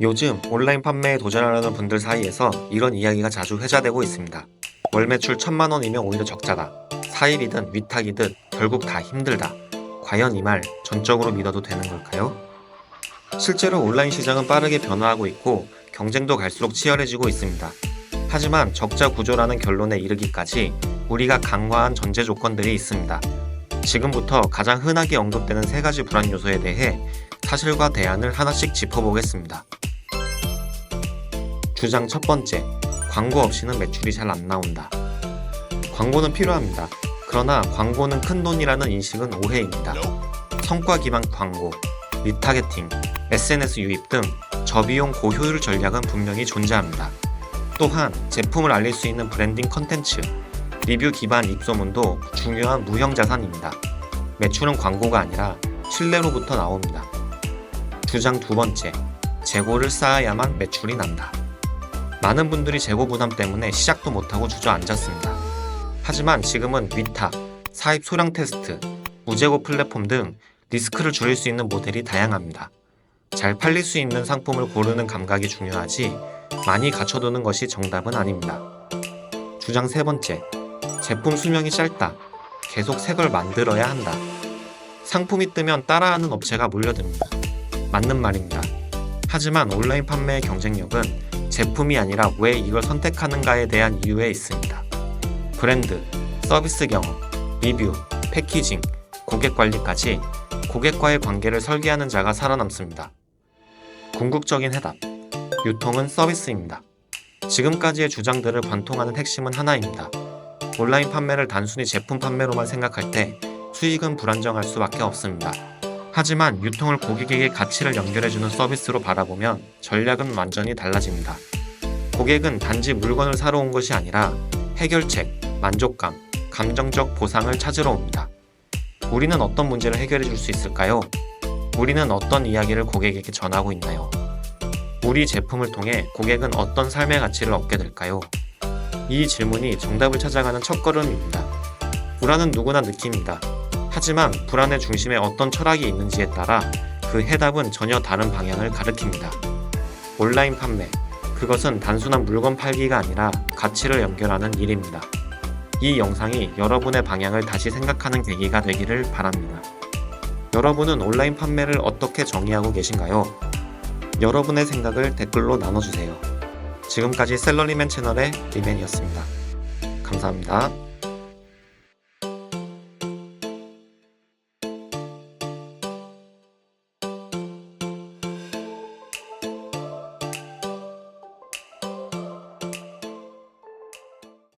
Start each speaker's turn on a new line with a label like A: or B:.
A: 요즘 온라인 판매에 도전하려는 분들 사이에서 이런 이야기가 자주 회자되고 있습니다. 월 매출 천만 원이면 오히려 적자다. 사일이든 위탁이든 결국 다 힘들다. 과연 이 말 전적으로 믿어도 되는 걸까요? 실제로 온라인 시장은 빠르게 변화하고 있고 경쟁도 갈수록 치열해지고 있습니다. 하지만 적자 구조라는 결론에 이르기까지 우리가 강화한 전제 조건들이 있습니다. 지금부터 가장 흔하게 언급되는 세 가지 불안 요소에 대해 사실과 대안을 하나씩 짚어보겠습니다. 주장 첫 번째, 광고 없이는 매출이 잘 안 나온다. 광고는 필요합니다. 그러나 광고는 큰 돈이라는 인식은 오해입니다. 성과 기반 광고, 리타게팅, SNS 유입 등 저비용 고효율 전략은 분명히 존재합니다. 또한 제품을 알릴 수 있는 브랜딩 컨텐츠, 리뷰 기반 입소문도 중요한 무형 자산입니다. 매출은 광고가 아니라 신뢰로부터 나옵니다. 주장 두 번째, 재고를 쌓아야만 매출이 난다. 많은 분들이 재고 부담 때문에 시작도 못하고 주저앉았습니다. 하지만 지금은 위탁, 사입 소량 테스트, 무재고 플랫폼 등 리스크를 줄일 수 있는 모델이 다양합니다. 잘 팔릴 수 있는 상품을 고르는 감각이 중요하지 많이 갖춰두는 것이 정답은 아닙니다. 주장 세 번째, 제품 수명이 짧다. 계속 새 걸 만들어야 한다. 상품이 뜨면 따라하는 업체가 몰려듭니다. 맞는 말입니다. 하지만 온라인 판매의 경쟁력은 제품이 아니라 왜 이걸 선택하는가에 대한 이유에 있습니다. 브랜드, 서비스 경험, 리뷰, 패키징, 고객 관리까지 고객과의 관계를 설계하는 자가 살아남습니다. 궁극적인 해답. 유통은 서비스입니다. 지금까지의 주장들을 관통하는 핵심은 하나입니다. 온라인 판매를 단순히 제품 판매로만 생각할 때 수익은 불안정할 수밖에 없습니다. 하지만 유통을 고객에게 가치를 연결해주는 서비스로 바라보면 전략은 완전히 달라집니다. 고객은 단지 물건을 사러 온 것이 아니라 해결책, 만족감, 감정적 보상을 찾으러 옵니다. 우리는 어떤 문제를 해결해 줄 수 있을까요? 우리는 어떤 이야기를 고객에게 전하고 있나요? 우리 제품을 통해 고객은 어떤 삶의 가치를 얻게 될까요? 이 질문이 정답을 찾아가는 첫걸음입니다. 불안은 누구나 느낍니다. 하지만 불안의 중심에 어떤 철학이 있는지에 따라 그 해답은 전혀 다른 방향을 가리킵니다. 온라인 판매. 그것은 단순한 물건 팔기가 아니라 가치를 연결하는 일입니다. 이 영상이 여러분의 방향을 다시 생각하는 계기가 되기를 바랍니다. 여러분은 온라인 판매를 어떻게 정의하고 계신가요? 여러분의 생각을 댓글로 나눠주세요. 지금까지 셀러리맨 채널의 리맨이었습니다. 감사합니다.